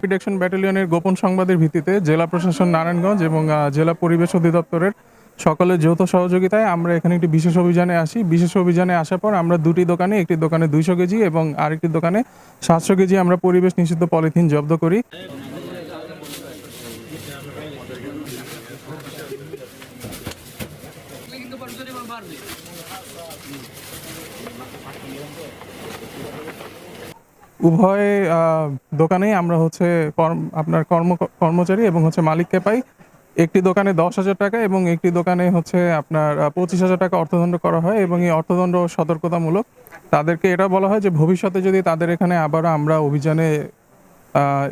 Rapid ব্যাটালিয়নের গোপন সংবাদের ভিত্তিতে জেলা প্রশাসন নারায়ণগঞ্জ এবং জেলা পরিবেশ অধিদপ্তরের সকলের যৌথ সহযোগিতায় আমরা এখানে একটি বিশেষ অভিযানে আসি। বিশেষ অভিযানে আসার পর আমরা দুটি দোকানে, একটি দোকানে দুইশো কেজি এবং আরেকটি দোকানে সাতশো কেজি আমরা পরিবেশ নিষিদ্ধ পলিথিন জব্দ করি। উভয় দোকানেই আমরা হচ্ছে আপনার কর্ম, কর্মচারী এবং হচ্ছে মালিককে পাই। একটি দোকানে দশ হাজার টাকা এবং একটি দোকানে হচ্ছে আপনার পঁচিশ হাজার টাকা অর্থদণ্ড করা হয় এবং এই অর্থদণ্ড সতর্কতামূলক তাদেরকে এটা বলা হয় যে ভবিষ্যতে যদি তাদের এখানে আবার আমরা অভিযানে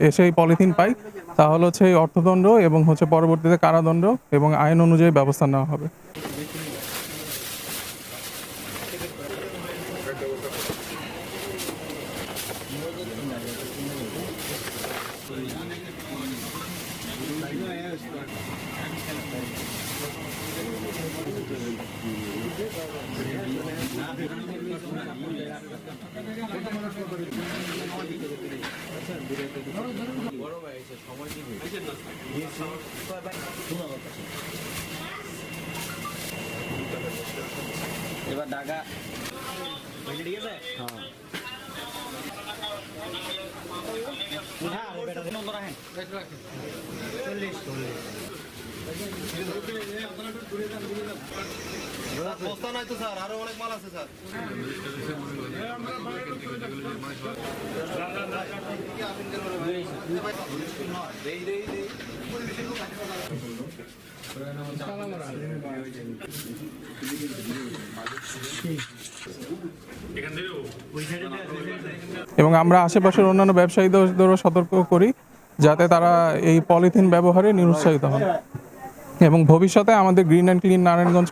এসে পলিথিন পাই, তাহলে হচ্ছে এই অর্থদণ্ড এবং হচ্ছে পরবর্তীতে কারাদণ্ড এবং আইন অনুযায়ী ব্যবস্থা নেওয়া হবে। এবার ঢাকা ঠিক আছে হ্যাঁ বস্তা নাই তো স্যার আরও অনেক মাল আছে স্যার এবং আমরা আশেপাশের অন্যান্য ব্যবসায়ীদেরও সতর্ক করি যাতে তারা এই পলিথিন ব্যবহারে নিরুৎসাহিত হন। এবং ভবিষ্যতে আমাদের গ্রিন অ্যান্ড ক্লিন নারায়ণগঞ্জ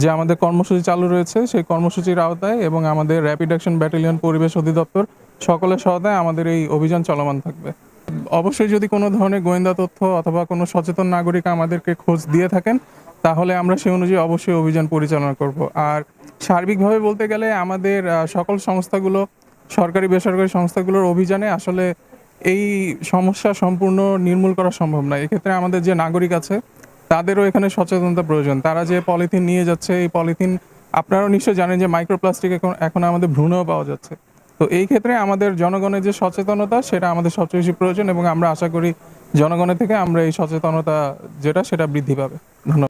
যে আমাদের কর্মসূচি চালু রয়েছে, সেই কর্মসূচির আওতায় এবং আমাদের র্যাপিড অ্যাকশন ব্যাটালিয়ন পরিবেশ অধিদপ্তর সকলের সহায়তায় আমাদের এই অভিযান চলমান থাকবে। অবশ্যই যদি কোনো ধরনের গোয়েন্দা তথ্য অথবা কোনো সচেতন নাগরিক আমাদেরকে খোঁজ দিয়ে থাকেন, তাহলে আমরা সেই অনুযায়ী অবশ্যই অভিযান পরিচালনা করব। আর সার্বিকভাবে বলতে গেলে আমাদের সকল সংস্থাগুলো, সরকারি, বেসরকারি সংস্থাগুলোর অভিযানে আসলে এই সমস্যা সম্পূর্ণ নির্মূল করা সম্ভব নয়। এক্ষেত্রে আমাদের যে নাগরিক আছে, তাদেরও এখানে সচেতনতা প্রয়োজন। তারা যে পলিথিন নিয়ে যাচ্ছে, এই পলিথিন আপনারাও নিশ্চয়ই জানেন যে মাইক্রোপ্লাস্টিক এখন এখন আমাদের ভ্রূণেও পাওয়া যাচ্ছে। তো এই ক্ষেত্রে আমাদের জনগণের যে সচেতনতা, সেটা আমাদের সবচেয়ে বেশি প্রয়োজন এবং আমরা আশা করি জনগণের থেকে আমরা এই সচেতনতা যেটা, সেটা বৃদ্ধি পাবে।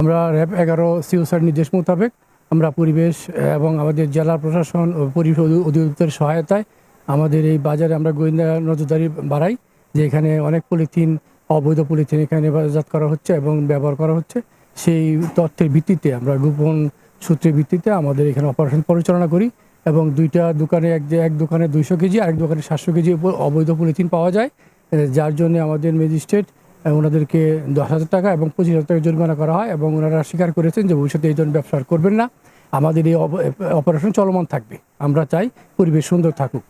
আমরা র্যাব এগারো সিওসার নির্দেশ মোতাবেক আমরা পরিবেশ এবং আমাদের জেলা প্রশাসন ও পরিবেশ অধিদপ্তরের সহায়তায় আমাদের এই বাজারে আমরা গোয়েন্দা নজরদারি বাড়াই, যে এখানে অনেক পলিথিন, অবৈধ পলিথিন এখানে বাজারজাত করা হচ্ছে এবং ব্যবহার করা হচ্ছে। সেই তথ্যের ভিত্তিতে আমরা গোপন সূত্রের ভিত্তিতে আমাদের এখানে অপারেশন পরিচালনা করি। এবং দুইটা দোকানে এক এক দোকানে দুইশো কেজি, আরেক দোকানে সাতশো কেজি উপর অবৈধ পলিথিন পাওয়া যায়। যার জন্য আমাদের ম্যাজিস্ট্রেট ওনাদেরকে দশ হাজার টাকা এবং পঁচিশ হাজার টাকা জরিমানা করা হয় এবং ওনারা স্বীকার করেছেন যে ভবিষ্যতে এই ধরনের ব্যবসা করবেন না। আমাদের এই অপ- অপারেশন চলমান থাকবে। আমরা চাই পরিবেশ সুন্দর থাকুক।